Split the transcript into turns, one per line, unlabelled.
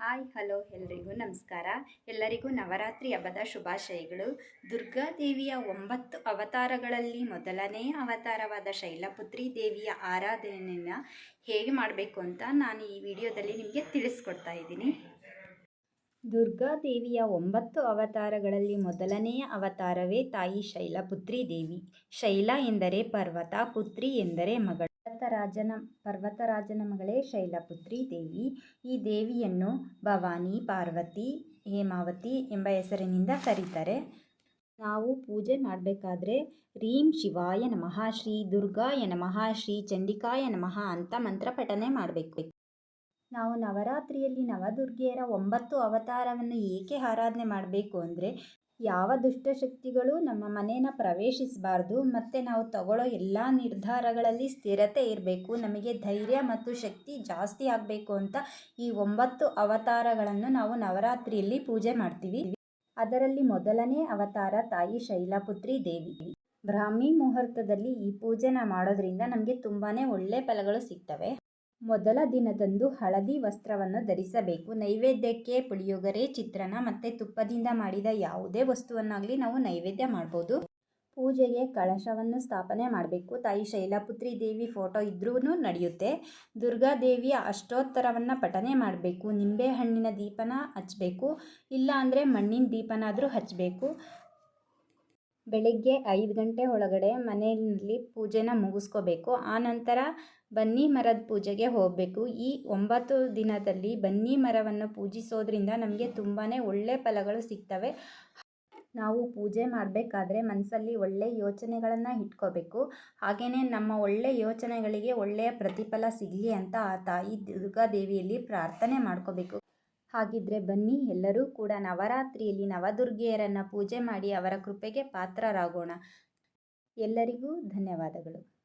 Hi, hello, ಎಲ್ರಿಗೂ ನಮಸ್ಕಾರ. ಎಲ್ಲರಿಗೂ ನವರಾತ್ರಿ ಹಬ್ಬದ ಶುಭಾಶಯಗಳು. ದುರ್ಗಾದೇವಿಯ ಒಂಬತ್ತು ಅವತಾರಗಳಲ್ಲಿ ಮೊದಲನೇ ಅವತಾರವಾದ ಶೈಲಪುತ್ರಿ ದೇವಿಯ ಆರಾಧನೆಯನ್ನು ಹೇಗೆ ಮಾಡಬೇಕು ಅಂತ ನಾನು ಈ ವಿಡಿಯೋದಲ್ಲಿ ನಿಮಗೆ ತಿಳಿಸ್ಕೊಡ್ತಾ ಇದ್ದೀನಿ. ದುರ್ಗಾದೇವಿಯ ಒಂಬತ್ತು ಅವತಾರಗಳಲ್ಲಿ ಮೊದಲನೆಯ ಅವತಾರವೇ ತಾಯಿ ಶೈಲಪುತ್ರಿ ದೇವಿ. ಶೈಲ ಎಂದರೆ ಪರ್ವತ, ಪುತ್ರಿ ಎಂದರೆ ಮಗಳು. ಪರ್ವತರಾಜನ ಪರ್ವತರಾಜನ ಮಗಳೇ ಶೈಲಪುತ್ರಿ ದೇವಿ. ಈ ದೇವಿಯನ್ನು ಭವಾನಿ, ಪಾರ್ವತಿ, ಹೇಮಾವತಿ ಎಂಬ ಹೆಸರಿನಿಂದ ಕರೀತಾರೆ. ನಾವು ಪೂಜೆ ಮಾಡಬೇಕಾದ್ರೆ ರೀಂ ಶಿವಾಯ ನಮಃ ಶ್ರೀ ದುರ್ಗಾಯ ನಮಃ ಶ್ರೀ ಚಂಡಿಕಾಯ ನಮಃ ಅಂತ ಮಂತ್ರ ಪಠನೆ ಮಾಡಬೇಕು. ನಾವು ನವರಾತ್ರಿಯಲ್ಲಿ ನವದುರ್ಗೆಯರ ಒಂಬತ್ತು ಅವತಾರವನ್ನು ಏಕೆ ಆರಾಧನೆ ಮಾಡಬೇಕು ಅಂದರೆ, ಯಾವ ದುಷ್ಟಶಕ್ತಿಗಳು ನಮ್ಮ ಮನೇನ ಪ್ರವೇಶಿಸಬಾರ್ದು, ಮತ್ತು ನಾವು ತಗೊಳ್ಳೋ ಎಲ್ಲ ನಿರ್ಧಾರಗಳಲ್ಲಿ ಸ್ಥಿರತೆ ಇರಬೇಕು, ನಮಗೆ ಧೈರ್ಯ ಮತ್ತು ಶಕ್ತಿ ಜಾಸ್ತಿ ಆಗಬೇಕು ಅಂತ ಈ ಒಂಬತ್ತು ಅವತಾರಗಳನ್ನು ನಾವು ನವರಾತ್ರಿಯಲ್ಲಿ ಪೂಜೆ ಮಾಡ್ತೀವಿ. ಅದರಲ್ಲಿ ಮೊದಲನೇ ಅವತಾರ ತಾಯಿ ಶೈಲಪುತ್ರಿ ದೇವಿ. ಬ್ರಾಹ್ಮಿ ಮುಹೂರ್ತದಲ್ಲಿ ಈ ಪೂಜೆನ ಮಾಡೋದ್ರಿಂದ ನಮಗೆ ತುಂಬಾ ಒಳ್ಳೆ ಫಲಗಳು ಸಿಗ್ತವೆ. ಮೊದಲ ದಿನದಂದು ಹಳದಿ ವಸ್ತ್ರವನ್ನು ಧರಿಸಬೇಕು. ನೈವೇದ್ಯಕ್ಕೆ ಪುಳಿಯೋಗರೆ, ಚಿತ್ರಾನ್ನ ಮತ್ತು ತುಪ್ಪದಿಂದ ಮಾಡಿದ ಯಾವುದೇ ವಸ್ತುವನ್ನಾಗಲಿ ನಾವು ನೈವೇದ್ಯ ಮಾಡ್ಬೋದು. ಪೂಜೆಗೆ ಕಳಶವನ್ನು ಸ್ಥಾಪನೆ ಮಾಡಬೇಕು. ತಾಯಿ ಶೈಲಪುತ್ರಿ ದೇವಿ ಫೋಟೋ ಇದ್ರೂ ನಡೆಯುತ್ತೆ. ದುರ್ಗಾದೇವಿಯ ಅಷ್ಟೋತ್ತರವನ್ನು ಪಠನೆ ಮಾಡಬೇಕು. ನಿಂಬೆಹಣ್ಣಿನ ದೀಪನ ಹಚ್ಚಬೇಕು ಇಲ್ಲ ಅಂದರೆ ಮಣ್ಣಿನ ದೀಪನಾದರೂ ಹಚ್ಚಬೇಕು ಬೆಳಗ್ಗೆ ಐದು ಗಂಟೆ ಒಳಗಡೆ ಮನೆಯಲ್ಲಿ ಪೂಜೆನ ಮುಗಿಸ್ಕೋಬೇಕು. ಆನಂತರ ಬನ್ನಿ ಮರದ ಪೂಜೆಗೆ ಹೋಗಬೇಕು. ಈ ಒಂಬತ್ತು ದಿನದಲ್ಲಿ ಬನ್ನಿ ಮರವನ್ನು ಪೂಜಿಸೋದ್ರಿಂದ ನಮಗೆ ತುಂಬಾ ಒಳ್ಳೆಯ ಫಲಗಳು ಸಿಗ್ತವೆ. ನಾವು ಪೂಜೆ ಮಾಡಬೇಕಾದ್ರೆ ಮನಸ್ಸಲ್ಲಿ ಒಳ್ಳೆಯ ಯೋಚನೆಗಳನ್ನು ಇಟ್ಕೋಬೇಕು. ಹಾಗೆಯೇ ನಮ್ಮ ಒಳ್ಳೆಯ ಯೋಚನೆಗಳಿಗೆ ಒಳ್ಳೆಯ ಪ್ರತಿಫಲ ಸಿಗಲಿ ಅಂತ ಆ ತಾಯಿ ದುರ್ಗಾದೇವಿಯಲ್ಲಿ ಪ್ರಾರ್ಥನೆ ಮಾಡ್ಕೋಬೇಕು. ಹಾಗಿದ್ರೆ ಬನ್ನಿ ಎಲ್ಲರೂ ಕೂಡ ನವರಾತ್ರಿಯಲ್ಲಿ ನವದುರ್ಗೆಯರನ್ನು ಪೂಜೆ ಮಾಡಿ ಅವರ ಕೃಪೆಗೆ ಪಾತ್ರರಾಗೋಣ. ಎಲ್ಲರಿಗೂ ಧನ್ಯವಾದಗಳು.